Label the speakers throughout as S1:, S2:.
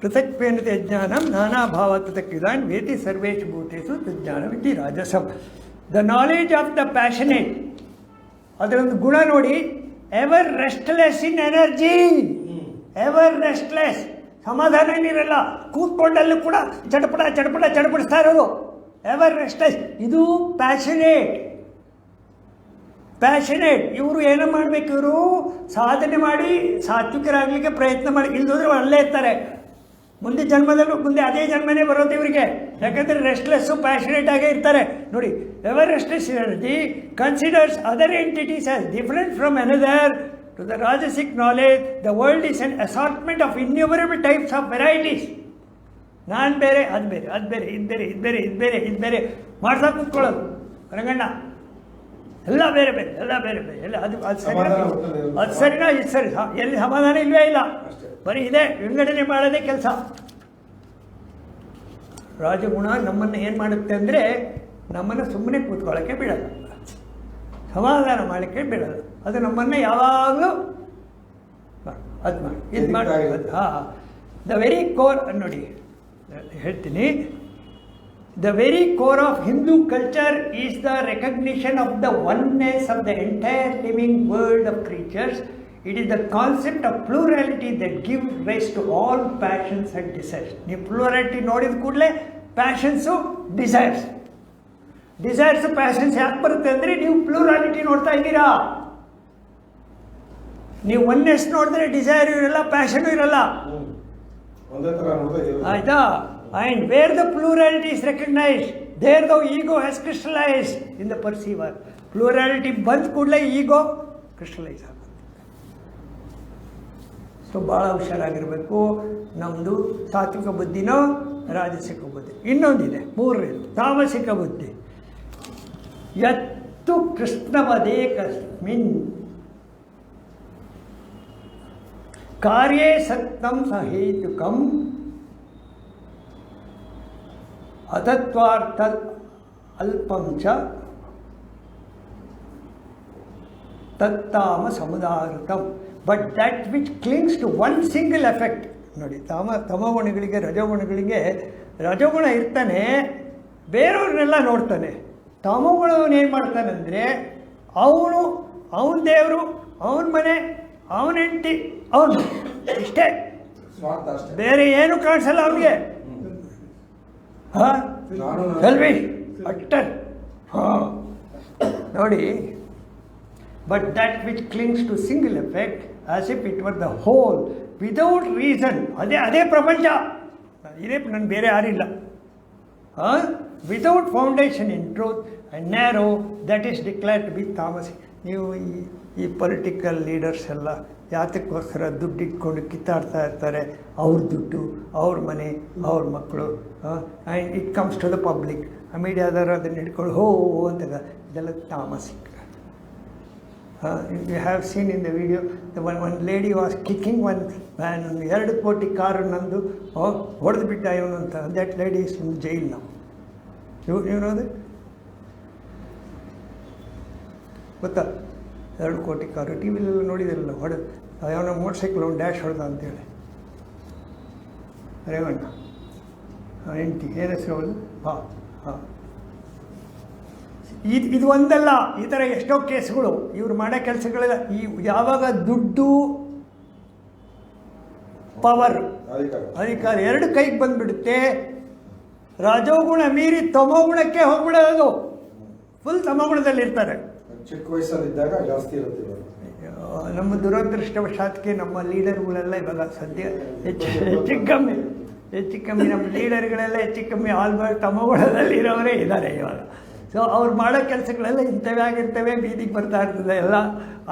S1: ಪೃಥಕ್ವೇನತೆ ಜ್ಞಾನಂ ನಾನಾ ಭಾವತಕ್ಕಿದಾನ್ ವೇತಿ ಸರ್ವೇಶು ಭೂತೇಶು ಜ್ಞಾನವಿತಿ ರಾಜಸಂ. The knowledge of the passionate ಅದರೊಂದು ಗುಣ ನೋಡಿ. Ever restless in energy ever restless ಸಮಾಧಾನ ಏನಿರಲ್ಲ. ಕೂತ್ಕೊಂಡಲ್ಲೂ ಕೂಡ ಚಡಪಡ ಚಡಪಡ, ಚಡಪಡಿಸ್ತಾ ಇರೋದು. ಎವರ್ ರೆಸ್ಟ್ಲೆಸ್ ಇದು ಪ್ಯಾಷನೇಟ್ ಪ್ಯಾಷನೇಟ್ ಇವರು ಏನೋ ಮಾಡಬೇಕು ಇವರು? ಸಾಧನೆ ಮಾಡಿ, ಸಾತ್ವಿಕರಾಗಲಿಕ್ಕೆ ಪ್ರಯತ್ನ ಮಾಡಿ. ಇಲ್ಲದ್ರೆ ಅಲ್ಲೇ ಇರ್ತಾರೆ. ಮುಂದೆ ಜನ್ಮದಲ್ಲೂ ಮುಂದೆ ಅದೇ ಜನ್ಮನೇ ಬರೋದು ಇವರಿಗೆ. ಯಾಕಂದರೆ ರೆಸ್ಟ್ಲೆಸ್ಸು ಪ್ಯಾಷನೇಟ್ ಆಗೇ ಇರ್ತಾರೆ. ನೋಡಿ ever restless energy considers other entities as different from another to the rajasic knowledge the world is an assortment of innumerable types of varieties ನಾನು ಬೇರೆ, ಅದು ಬೇರೆ ಅದು ಬೇರೆ, ಇದು ಬೇರೆ ಇದು ಬೇರೆ ಇದು ಬೇರೆ ಇದು ಬೇರೆ. ಮಾಡ್ತಾ ಕೂತ್ಕೊಳ್ಳೋದು. ರಂಗಣ್ಣ. ಎಲ್ಲ ಬೇರೆ ಬೇರೆ ಎಲ್ಲ ಬೇರೆ ಬೇರೆ ಎಲ್ಲ ಅದು ಅದು
S2: ಇರುತ್ತೆ.
S1: ಅದು ಸರಿನಾ? ಇದು ಸರಿ. ಎಲ್ಲಿ ಸಮಾಧಾನ ಇಲ್ಲವೇ ಇಲ್ಲ. ಬರೀ ಇದೆ ವಿಂಗಡಣೆ ಮಾಡೋದೇ ಕೆಲಸ. ರಾಜಗುಣ ನಮ್ಮನ್ನು ಏನು ಮಾಡುತ್ತೆ ಅಂದರೆ ನಮ್ಮನ್ನು ಸುಮ್ಮನೆ ಕೂತ್ಕೊಳ್ಳೋಕ್ಕೆ ಬಿಡಲ್ಲ. ಸಮಾಧಾನ ಮಾಡೋಕ್ಕೆ ಬಿಡಲ್ಲ. ಅದು ನಮ್ಮನ್ನು ಯಾವಾಗಲೂ ಅದು ಮಾಡಿ ಇದು ಮಾಡಿ. ಹಾಂ ದ ವೆರಿ ಕೋರ್ ನೋಡಿ ಹೇಳ್ತೀನಿ. The very core of Hindu culture is the recognition of the oneness of the entire living world of creatures it is the concept of plurality that give rise to all passions and desires ನೀವು plurality ನೋಡಿದ ಕೂಡಲೇ ಪ್ಯಾಷನ್ಸು desires desires passions ಯಾಕೆ ಬರುತ್ತೆ ಅಂದರೆ ನೀವು ಪ್ಲೂರಾಲಿಟಿ ನೋಡ್ತಾ ಇದ್ದೀರಾ? ನೀವು ಒನ್ನೆಸ್ ನೋಡಿದ್ರೆ ಡಿಸೈರ್ ಇರಲ್ಲ ಪ್ಯಾಷನು ಇರಲ್ಲ. ಆಯ್ತಾ? And where the plurality is recognized, there the ego has crystallise in the perceiver plurality ಬಂದ ಕೂಡಲೇ ಈಗೋ ಕ್ರಿಸ್ಟಲೈಸ್ ಆಗುತ್ತೆ. ಸೊ ಭಾಳ ಹುಷಾರಾಗಿರಬೇಕು. ನಮ್ಮದು ಸಾತ್ವಿಕ ಬುದ್ಧಿನೋ ರಾಜಸಿಕ ಬುದ್ಧಿ. ಇನ್ನೊಂದಿದೆ ಮೂರನೇದು ತಾಮಸಿಕ ಬುದ್ಧಿ. ಎತ್ತು ಕೃಷ್ಣವದೇ ಕಸ್ಮಿನ್ ಕಾರ್ಯೇ ಸತ್ಯಂ ಸಹೇತುಕಂ. ಅತತ್ವಾರ್ಥ ಅಲ್ಪಂಚ ತತ್ತಾಮ ಸಮುದಾರತಂ. But that which clings to one single effect ನೋಡಿ ತಮ ತಮಗುಣಗಳಿಗೆ ರಜಗುಣಗಳಿಗೆ ರಜಗುಣ ಇರ್ತಾನೆ ಬೇರೆಯವ್ರನ್ನೆಲ್ಲ ನೋಡ್ತಾನೆ. ಏನು ಮಾಡ್ತಾನಂದರೆ ಅವನು ಅವನ ದೇವರು ಅವನ ಮನೆ ಅವನ ಹೆಂಡತಿ ಅವನು. ಇಷ್ಟೇ. ಬೇರೆ ಏನು ಕಾಣಿಸಲ್ಲ ಅವನಿಗೆ ಹಾಂ?
S2: ನಾನು
S1: ಸೆಲ್ವಿಶ್ ಅಟ್ಟರ್ ಹಾಂ. ನೋಡಿ. But that which clings to single effect as if it were the whole without reason ಅದೇ ಅದೇ ಪ್ರಪಂಚ. ಇದೇ ನನ್ನ ಬೇರೆ ಯಾರಿಲ್ಲ. ಹಾಂ? Without foundation in truth and narrow that is declared be tamasi ನೀವು ಈ ಈ ಪೊಲಿಟಿಕಲ್ ಲೀಡರ್ಸ್ ಎಲ್ಲ ಯಾತಕ್ಕೋಸ್ಕರ ದುಡ್ಡು ಇಟ್ಕೊಂಡು ಕಿತ್ತಾಡ್ತಾ ಇರ್ತಾರೆ? ಅವ್ರ ದುಡ್ಡು, ಅವ್ರ ಮನೆ, ಅವ್ರ ಮಕ್ಕಳು and it comes to the public ಮೀಡಿಯಾದವರು ಅದನ್ನು ಹಿಡ್ಕೊಂಡು, ಹೋ ಅಂತ ಇದೆಲ್ಲ tamasic you have seen in the video one one lady was kicking one man ಎರಡು ಕೋಟಿ ಕಾರು ನಂದು ಹೊಡೆದು ಬಿಟ್ಟ ಇವನು ಅಂತ. That lady is in jail ನಾವು ಇವ್ ಇವನದು ಗೊತ್ತಾ? ಎರಡು ಕೋಟಿ ಕಾರು ಟಿ ವಿಲೆಲ್ಲ ನೋಡಿದಿರಲ್ಲ ಹೊಡೆದು ಯಾವನೋ ಮೋಟರ್ ಸೈಕಲ್ ಒಂದು ಡ್ಯಾಶ್ ಹೊಡೆದ ಅಂತೇಳಿ. ರೇವಣ್ಣ ಎಂಟಿ ಏನು ಹೆಸರು ಅವನು ಹಾಂ ಹಾಂ. ಇದು ಇದು ಒಂದಲ್ಲ, ಈ ಥರ ಎಷ್ಟೋ ಕೇಸ್ಗಳು, ಇವ್ರು ಮಾಡೋ ಕೆಲಸಗಳೆಲ್ಲ, ಈ ಯಾವಾಗ ದುಡ್ಡು ಪವರ್
S2: ಅಧಿಕಾರ
S1: ಎರಡು ಕೈಗೆ ಬಂದ್ಬಿಡುತ್ತೆ, ರಾಜೋಗುಣ ಮೀರಿ ತಮೋಗುಣಕ್ಕೆ ಹೋಗ್ಬಿಡೋದು. ಫುಲ್ ತಮೋಗುಣದಲ್ಲಿರ್ತಾರೆ.
S2: ಚಿಕ್ಕ ವಯಸ್ಸಲ್ಲಿದ್ದಾಗ ಜಾಸ್ತಿ ಇರುತ್ತೆ.
S1: ನಮ್ಮ ದುರದೃಷ್ಟವಶಾತ್ಕೆ ನಮ್ಮ ಲೀಡರ್ಗಳೆಲ್ಲ ಇವಾಗ ಸದ್ಯ ಹೆಚ್ಚು ಹೆಚ್ಚು ಕಮ್ಮಿ ಹೆಚ್ಚು ಕಮ್ಮಿ ನಮ್ಮ ಲೀಡರ್ಗಳೆಲ್ಲ ಹೆಚ್ಚು ಕಮ್ಮಿ ಆಲ್ಮೋಸ್ಟ್ ತಮ್ಮಗಳಲ್ಲಿ ಇರೋರೇ ಇದ್ದಾರೆ ಇವಾಗ. ಸೊ ಅವ್ರು ಮಾಡೋ ಕೆಲಸಗಳೆಲ್ಲ ಇಂಥವೇ ಆಗಿರ್ತವೆ, ಬೀದಿಗೆ ಬರ್ತಾ ಇರ್ತದೆ ಎಲ್ಲ.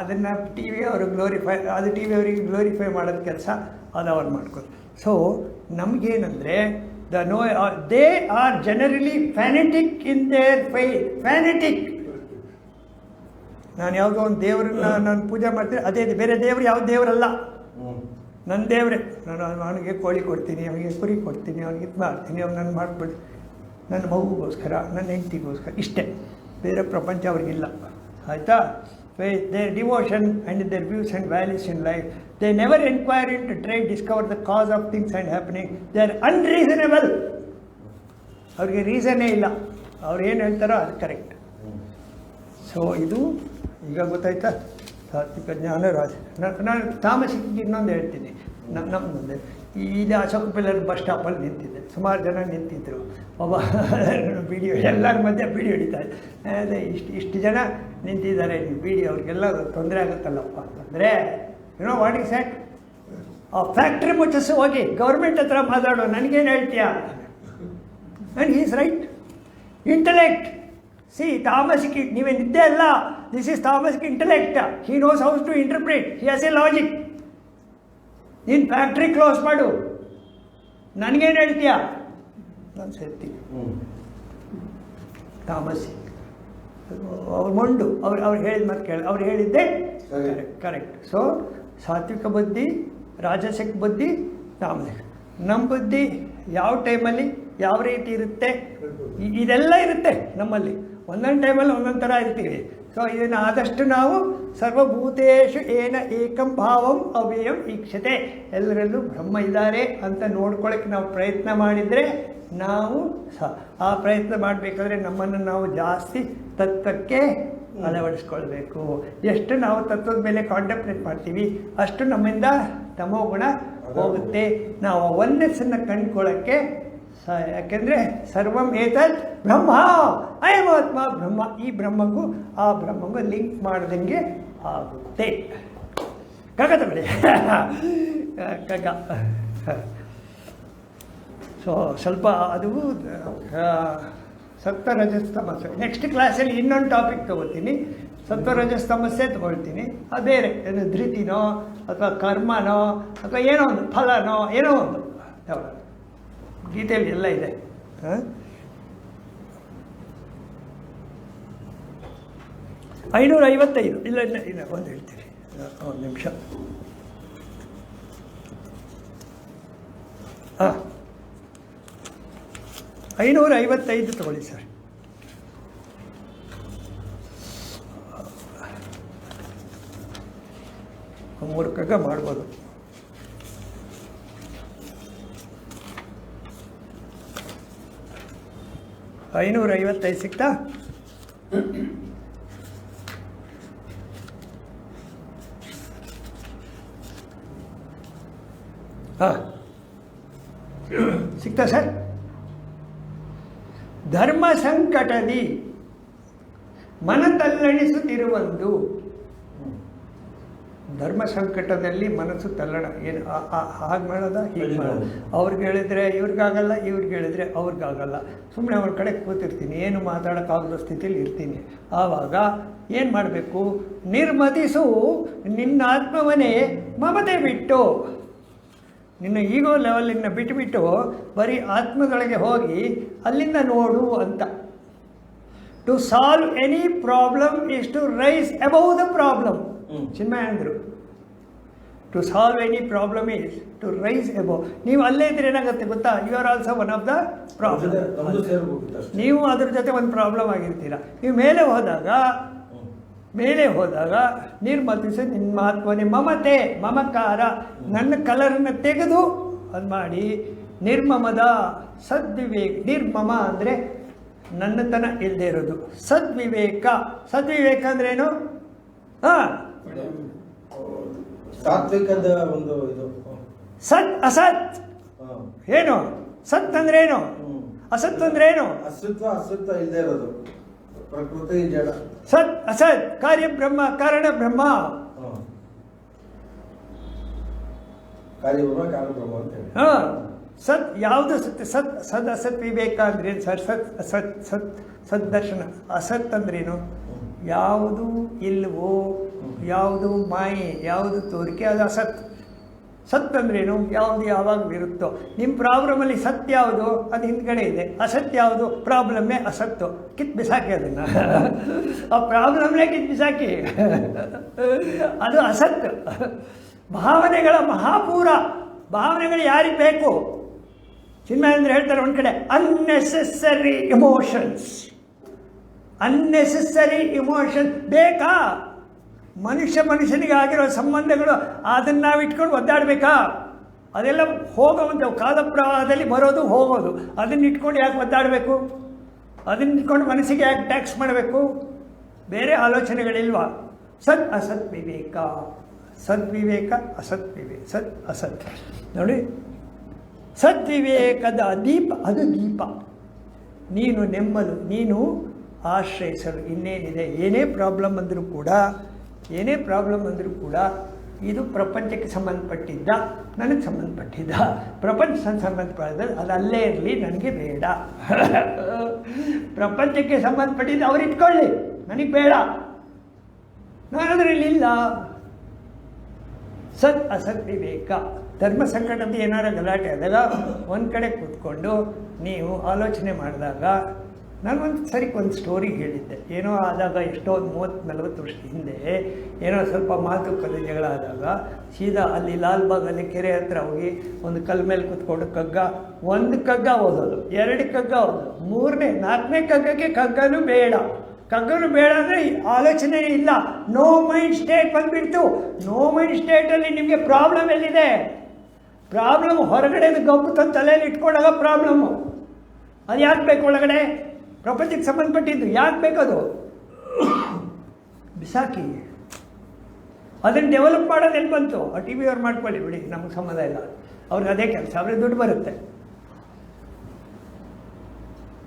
S1: ಅದನ್ನು ಟಿ ವಿ ಅವರು ಗ್ಲೋರಿಫೈ ಅದು ಟಿ ವಿ ಅವರಿಗೆ ಗ್ಲೋರಿಫೈ ಮಾಡೋದು ಕೆಲಸ, ಅದು ಅವ್ರು ಮಾಡ್ಕೊಂಡು so ನಮಗೇನಂದರೆ the no they are generally fanatic in their five fanatic ನಾನು ಯಾವುದೋ ಒಂದು ದೇವರನ್ನ ನಾನು ಪೂಜೆ ಮಾಡ್ತೀನಿ ಅದೇ ಬೇರೆ ದೇವರು ಯಾವ ದೇವರಲ್ಲ. ನನ್ನ ದೇವರೇ. ನಾನು ಅವನಿಗೆ ಕೋಳಿ ಕೊಡ್ತೀನಿ ಅವನಿಗೆ ಕುರಿ ಕೊಡ್ತೀನಿ ಅವನಿಗೆ ಇದು ಮಾಡ್ತೀನಿ ಅವ್ನು ನಾನು ಮಾಡ್ಬಿಡ್ತೀನಿ ನನ್ನ ಮಗುಗೋಸ್ಕರ ನನ್ನ ಹೆಂಡತಿಗೋಸ್ಕರ. ಇಷ್ಟೇ. ಬೇರೆ ಪ್ರಪಂಚ ಅವ್ರಿಗಿಲ್ಲ. ಆಯಿತಾ? Their devotion and their views and values in life they never enquire in to try discover the cause of things and happening they are unreasonable ಅವ್ರಿಗೆ ರೀಸನೇ ಇಲ್ಲ. ಅವ್ರು ಏನು ಹೇಳ್ತಾರೋ ಅದು ಕರೆಕ್ಟ್ ಸೊ ಇದು ಈಗ ಗೊತ್ತಾಯ್ತಾ? ತಾತ್ವಿಕ ಜ್ಞಾನ ರಾಜ. ನಾನು ನಾನು ತಾಮಸಿಗೆ ಇನ್ನೊಂದು ಹೇಳ್ತೀನಿ. ನಮ್ಮ ನಮ್ಮದೊಂದು ಇಲ್ಲಿ ಅಶೋಕ ಪಿಲ್ಲರ್ ಬಸ್ ಸ್ಟಾಪಲ್ಲಿ ನಿಂತಿದ್ದೆ. ಸುಮಾರು ಜನ ನಿಂತಿದ್ದರು ಒಬ್ಬ ವಿಡಿಯೋ ಎಲ್ಲರ ಮಧ್ಯೆ ವಿಡಿಯೋ ಹೊಡಿತಾರೆ ಅದೇ, ಇಷ್ಟು ಇಷ್ಟು ಜನ ನಿಂತಿದ್ದಾರೆ ನೀವು ಬಿಡಿ. ಅವ್ರಿಗೆಲ್ಲ ತೊಂದರೆ ಆಗುತ್ತಲ್ಲಪ್ಪ ಅಂತಂದರೆ ಏನೋ ವಾಟ್ ಇಸ್ ಸ್ಯಾಟ್ ಆ ಫ್ಯಾಕ್ಟ್ರಿ ಮುಚ್ಚಿಸಿ ಹೋಗಿ ಗೌರ್ಮೆಂಟ್ ಹತ್ರ ಮಾತಾಡೋ. ನನಗೇನು ಹೇಳ್ತೀಯಾ? And is right intellect see tamasic ನೀವೇ ನಿದ್ದೆ ಅಲ್ಲ. This is tamasic intellect he knows how's to interpret he has a logic ನೀನು ಫ್ಯಾಕ್ಟ್ರಿ ಕ್ಲೋಸ್ ಮಾಡು. ನನಗೇನು ಹೇಳ್ತೀಯ? ನಾನು ಸೇರ್ತೀನಿ. ತಾಮಸಿ ಅವ್ರು ಮೊಂಡು ಅವ್ರು ಅವ್ರು ಹೇಳಿದ ಮತ್ತೆ ಕೇಳಿ. ಅವ್ರು ಹೇಳಿದ್ದೆ ಕರೆಕ್ಟ್ ಸೊ ಸಾತ್ವಿಕ ಬುದ್ಧಿ ರಾಜಸಿಕ ಬುದ್ಧಿ ತಾಮಸಿಕ ನಮ್ಮ ಬುದ್ಧಿ ಯಾವ ಟೈಮಲ್ಲಿ ಯಾವ ರೀತಿ ಇರುತ್ತೆ? ಇದೆಲ್ಲ ಇರುತ್ತೆ ನಮ್ಮಲ್ಲಿ. ಒಂದೊಂದು ಟೈಮಲ್ಲಿ ಒಂದೊಂದು ಥರ ಇರ್ತೀವಿ. ಸೊ ಇದನ್ನು ಆದಷ್ಟು ನಾವು ಸರ್ವಭೂತೇಶು ಏನ ಏಕಂ ಭಾವಂ ಅವ್ಯಯಂ ಈಕ್ಷತೆ. ಎಲ್ಲರಲ್ಲೂ ಬ್ರಹ್ಮ ಇದ್ದಾರೆ ಅಂತ ನೋಡ್ಕೊಳ್ಳೋಕ್ಕೆ ನಾವು ಪ್ರಯತ್ನ ಮಾಡಿದರೆ ನಾವು ಸ, ಆ ಪ್ರಯತ್ನ ಮಾಡಬೇಕಾದ್ರೆ ನಮ್ಮನ್ನು ನಾವು ಜಾಸ್ತಿ ತತ್ವಕ್ಕೆ ಅಳವಡಿಸ್ಕೊಳ್ಬೇಕು. ಎಷ್ಟು ನಾವು ತತ್ವದ ಮೇಲೆ ಕಾಂಟೆಂಪ್ರೇಟ್ ಮಾಡ್ತೀವಿ, ಅಷ್ಟು ನಮ್ಮಿಂದ ತಮೋಗುಣ ಹೋಗುತ್ತೆ. ನಾವು ಒನ್ನೆಸ್ಸನ್ನು ಕಂಡ್ಕೊಳ್ಳೋಕ್ಕೆ ಸ ಯಾಕೆಂದರೆ ಸರ್ವಂ ಏತತ್ ಬ್ರಹ್ಮ. ಅಯಮಾತ್ಮ ಬ್ರಹ್ಮ ಈ ಬ್ರಹ್ಮಗೂ ಆ ಬ್ರಹ್ಮಗೂ ಲಿಂಕ್ ಮಾಡ್ದಂಗೆ ಆಗುತ್ತೆ. ಕಗ ತಗೊಳ್ಳಿ ಕಗ ಸೊ ಸ್ವಲ್ಪ ಅದು ಆ, ಸತ್ವ ರಜಸ್ ಸಮಸ್ಯೆ ನೆಕ್ಸ್ಟ್ ಕ್ಲಾಸಲ್ಲಿ ಇನ್ನೊಂದು ಟಾಪಿಕ್ ತಗೋತೀನಿ. ಸತ್ವ ರಜಸ್ ಸಮಸ್ಯೆ ತೊಗೊಳ್ತೀನಿ. ಅದು ಬೇರೆ. ಏನು ಧೃತಿನೋ ಅಥವಾ ಕರ್ಮನೋ ಅಥವಾ ಏನೋ ಒಂದು ಫಲನೋ ಏನೋ ಒಂದು. ಯಾವ್ದು ಗೀತೆಯಲ್ಲಿ ಎಲ್ಲ ಇದೆ. ಐನೂರ ಐವತ್ತೈದು ಇಲ್ಲ ಇಲ್ಲ ಇಲ್ಲ, ಒಂದು ಹೇಳ್ತೀರಿ ಒಂದು ನಿಮಿಷ. ಹಾಂ. ಐನೂರ ಐವತ್ತೈದು ತಗೊಳ್ಳಿ ಸರ್. ಮೂರು ಕಗ್ಗ ಮಾಡ್ಬೋದು. ಐನೂರ ಐವತ್ತೈದು ಸಿಕ್ತಾ? ಹಾಂ. ಸಿಕ್ತಾ ಸರ್? ಧರ್ಮ ಸಂಕಟದಿ ಮನತಲ್ಲಣಿಸುತ್ತಿರುವಂದು ಧರ್ಮ ಸಂಕಟದಲ್ಲಿ ಮನಸ್ಸು ತಲ್ಲಣ. ಏನು ಹಾಗೆ ಮಾಡೋದ? ಹೀಗೆ ಮಾಡೋದು. ಅವ್ರಿಗೆ ಹೇಳಿದರೆ ಇವ್ರಿಗಾಗಲ್ಲ ಇವ್ರಿಗೆ ಹೇಳಿದ್ರೆ ಅವ್ರಿಗಾಗಲ್ಲ. ಸುಮ್ಮನೆ ಅವ್ರ ಕಡೆ ಕೂತಿರ್ತೀನಿ ಏನು ಮಾತಾಡೋಕ್ಕಾಗದ ಸ್ಥಿತಿಯಲ್ಲಿ ಇರ್ತೀನಿ. ಆವಾಗ ಏನು ಮಾಡಬೇಕು? ನಿರ್ಮತಿಸು ನಿನ್ನ ಆತ್ಮವನೇ ಮಮತೆ ಬಿಟ್ಟು. ನಿನ್ನ ಈಗೋ ಲೆವೆಲಿನ ಬಿಟ್ಟುಬಿಟ್ಟು ಬರೀ ಆತ್ಮದೊಳಗೆ ಹೋಗಿ ಅಲ್ಲಿಂದ ನೋಡು ಅಂತ. To solve any problem is to rise above the problem
S2: hmm.
S1: Chinmaya ಅಂದರು. To solve any problem is to rise above ನೀವು ಅಲ್ಲೇ ಇದ್ರೆ ಏನಾಗುತ್ತೆ ಗೊತ್ತಾ? You are also one of the problem ನೀವು ಅದ್ರ ಜೊತೆ ಒಂದು ಪ್ರಾಬ್ಲಮ್ ಆಗಿರ್ತೀರ. ನೀವು ಮೇಲೆ ಹೋದಾಗ ಮೇಲೆ ಹೋದಾಗ ನಿರ್ಮತಿಸಿ ನಿಮ್ಮ ಮಹತ್ವನೇ ಮಮತೆ ಮಮಕಾರ ನನ್ನ ಕಲರನ್ನು ತೆಗೆದು ಅದು ಮಾಡಿ ನಿರ್ಮಮದ ಸದ್ವಿವೇಕ ನಿರ್ಮಮ ಅಂದರೆ ನನ್ನತನ ಇಲ್ಲದೆ ಇರೋದು. ಸದ್ವಿವೇಕ. ಸದ್ವಿವೇಕ ಅಂದ್ರೇನು ಹಾಂ.
S2: ಸಾತ್ವಿಕದ ಒಂದು ಇದು.
S1: ಸತ್ ಅಸತ್. ಏನು? ಸತ್ ಅಂದ್ರೆ
S2: ಏನು?
S1: ಅಸತ್ ಅಂದ್ರೆ ಏನು?
S2: ಅಸ್ತಿತ್ವ ಅಸ್ತಿತ್ವ ಇಲ್ಲದೆ ಇರೋದು. ಪ್ರಕೃತಿ ಜಡ.
S1: ಸತ್ ಅಸತ್. ಕಾರ್ಯ ಬ್ರಹ್ಮ ಕಾರಣ ಬ್ರಹ್ಮ.
S2: ಹ್ಮ್. ಕಾರಣ ಬ್ರಹ್ಮ ಅಂತ ಹೇಳಿ.
S1: ಹಾಂ. ಸತ್ ಯಾವುದು ಸತ್ ಸತ್ ಸದ್ ಅಸತ್ ಅಂದ್ರೇನು ಸರ್ ಸತ್ ಸತ್ ಸತ್ ಸದ್ದರ್ಶನ ಅಸತ್ ಅಂದ್ರೇನು ಯಾವುದು ಇಲ್ವೋ ಯಾವುದು ಮಾಯೆ, ಯಾವುದು ತೋರಿಕೆ, ಅದು ಅಸತ್. ಸತ್ ಅಂದ್ರೇನು? ಯಾವುದು ಯಾವಾಗ ಇರುತ್ತೋ. ನಿಮ್ಮ ಪ್ರಾಬ್ಲಮಲ್ಲಿ ಸತ್ಯ ಯಾವುದು? ಅದು ಹಿಂದ್ಗಡೆ ಇದೆ. ಅಸತ್ಯ ಯಾವುದು? ಪ್ರಾಬ್ಲಮ್ಮೇ ಅಸತ್ತು. ಕಿತ್ ಬಿಸಾಕಿ ಅದನ್ನು. ಆ ಪ್ರಾಬ್ಲಮ್ನೇ ಕಿತ್ ಬಿಸಾಕಿ. ಅದು ಅಸತ್. ಭಾವನೆಗಳ ಮಹಾಪೂರ. ಭಾವನೆಗಳು ಯಾರಿಗೆ ಬೇಕು? ಚಿನ್ಮಯಂದ್ರ ಹೇಳ್ತಾರೆ ಒಂದು ಕಡೆ ಅನ್ನೆಸೆಸರಿ ಇಮೋಷನ್ಸ್ ಅನ್ನೆಸೆಸರಿ ಇಮೋಷನ್ ಬೇಕಾ? ಮನುಷ್ಯ ಮನುಷ್ಯನಿಗೆ ಆಗಿರೋ ಸಂಬಂಧಗಳು ಅದನ್ನು ನಾವು ಇಟ್ಕೊಂಡು ಒದ್ದಾಡಬೇಕಾ? ಅದೆಲ್ಲ ಹೋಗೋವಂಥವು ಕಾಲ ಪ್ರವಾಹದಲ್ಲಿ ಬರೋದು ಹೋಗೋದು. ಅದನ್ನ ಇಟ್ಕೊಂಡು ಯಾಕೆ ಒದ್ದಾಡಬೇಕು? ಅದನ್ನ ಇಟ್ಕೊಂಡು ಮನಸ್ಸಿಗೆ ಯಾಕೆ ಟ್ಯಾಕ್ಸ್ ಮಾಡಬೇಕು? ಬೇರೆ ಆಲೋಚನೆಗಳಿಲ್ವಾ? ಸತ್ ಅಸತ್ ವಿವೇಕ. ಸದ್ವಿವೇಕ ಅಸತ್ ವಿವೇಕ. ಸತ್ ಅಸತ್. ನೋಡಿ. ಸದ್ವಿವೇಕದ ದೀಪ, ಅದು ದೀಪ. ನೀನು ನೆಮ್ಮದು, ನೀನು ಆಶ್ರಯಿಸಲು ಇನ್ನೇನಿದೆ, ಏನೇ ಪ್ರಾಬ್ಲಮ್ ಅಂದರೂ ಕೂಡ ಏನೇ ಪ್ರಾಬ್ಲಮ್ ಅಂದರೂ ಕೂಡ ಇದು ಪ್ರಪಂಚಕ್ಕೆ ಸಂಬಂಧಪಟ್ಟಿದ್ದ, ನನಗೆ ಸಂಬಂಧಪಟ್ಟಿದ್ದ, ಪ್ರಪಂಚ ಸಂಬಂಧಪಟ್ಟಿದ್ದ ಅದು ಅಲ್ಲೇ ಇರಲಿ, ನನಗೆ ಬೇಡ. ಪ್ರಪಂಚಕ್ಕೆ ಸಂಬಂಧಪಟ್ಟಿದ್ದು ಅವ್ರು ಇಟ್ಕೊಳ್ಳಿ, ನನಗೆ ಬೇಡ. ನಾನು ಅದರಲ್ಲಿ ಇಲ್ಲ. ಸತ್ ಅಸತ್ ವಿವೇಕ. ಧರ್ಮ ಸಂಕಟದ ಏನಾರ ಗಲಾಟೆ ಆದಾಗ ಒಂದು ಕಡೆ ಕೂತ್ಕೊಂಡು ನೀವು ಆಲೋಚನೆ ಮಾಡಿದಾಗ ನಾನು ಒಂದು ಸರಿ ಒಂದು ಸ್ಟೋರಿ ಹೇಳಿದ್ದೆ. ಏನೋ ಆದಾಗ ಎಷ್ಟೋ ಒಂದು ಮೂವತ್ತು, ನಲವತ್ತು ವರ್ಷದ ಹಿಂದೆ ಏನೋ ಸ್ವಲ್ಪ ಜಗಳ ಆದಾಗ ಸೀದಾ ಅಲ್ಲಿ ಲಾಲ್ಬಾಗಲ್ಲಿ ಕೆರೆ ಹತ್ರ ಹೋಗಿ ಒಂದು ಕಲ್ ಮೇಲೆ ಕುತ್ಕೊಂಡು ಕಗ್ಗ, ಒಂದು ಕಗ್ಗ ಓದೋದು, ಎರಡು ಕಗ್ಗ ಓದೋದು, ಮೂರನೇ, ನಾಲ್ಕನೇ ಕಗ್ಗಕ್ಕೆ ಕಗ್ಗನೂ ಬೇಡ. ಕಗ್ಗನು ಬೇಡ ಅಂದರೆ ಆಲೋಚನೆ ಇಲ್ಲ. ನೋ ಮೈಂಡ್ ಸ್ಟೇಟ್ ಬಂದುಬಿಡ್ತು. ನೋ ಮೈಂಡ್ ಸ್ಟೇಟಲ್ಲಿ ನಿಮಗೆ ಪ್ರಾಬ್ಲಮ್ ಎಲ್ಲಿದೆ? ಪ್ರಾಬ್ಲಮ್ ಹೊರಗಡೆ ಗಬ್ಬು ತಂದು ತಲೆಯಲ್ಲಿ ಇಟ್ಕೊಂಡಾಗ ಪ್ರಾಬ್ಲಮ್ಮು ಅದು ಯಾಕೆ ಬೇಕು ಒಳಗಡೆ? ಪ್ರಪಂಚಕ್ಕೆ ಸಂಬಂಧಪಟ್ಟಿದ್ದು ಯಾಕೆ ಬೇಕದು? ಬಿಸಾಕಿ. ಅದನ್ನು ಡೆವಲಪ್ ಮಾಡೋದು ಎಲ್ಲಿ ಬಂತು ಆ ಟಿ ವಿ ಅವ್ರು ಮಾಡ್ಕೊಳ್ಳಿ ಬಿಡಿ, ನಮಗೆ ಸಂಬಂಧ ಇಲ್ಲ. ಅವ್ರಿಗೆ ಅದೇ ಕೆಲಸ, ಅವ್ರಿಗೆ ದುಡ್ಡು ಬರುತ್ತೆ.